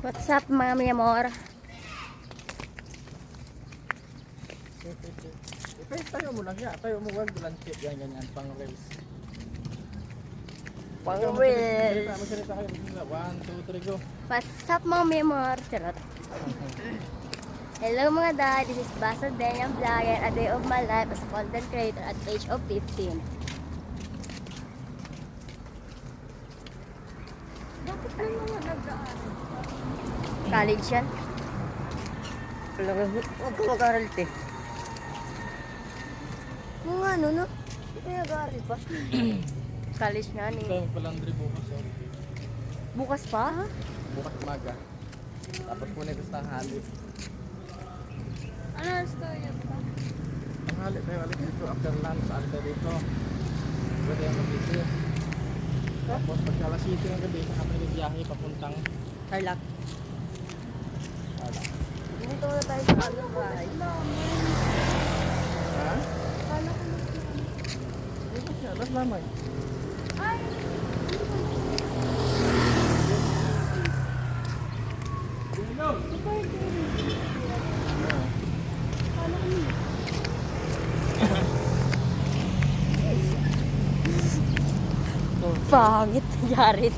What's up mga mi amor? Okay, tayo mo lang ya. Tayo mo wag lanche yan ganyan pang race. Pang magsalita- kayo. Go. What's up mga mi amor? Charot. Hello mga dad, this is Basil Daniel Vlogger, a day of my life as content creator at age of 15. Bakit ano mga nagdaan? College yan? Wala ka, huwag ka mag-aral te. Mga ano no? Hindi ka nag-aral pa. College nga ni. Ito, palandri bukas. Oh. Bukas pa? Bukas umaga. Tapos punin ko sa tanghali. Ano story pa? Tanghali tayo alis dito. After lunch, tayo dito. Pwede ang mag-isip. Tapos pag alas 7 ng gabi, saka tayo biyahe papuntang Tarlac. Ala. Dito na tayo sa bahay. Ha? Dito siya, alas lamay. Pangit, yari.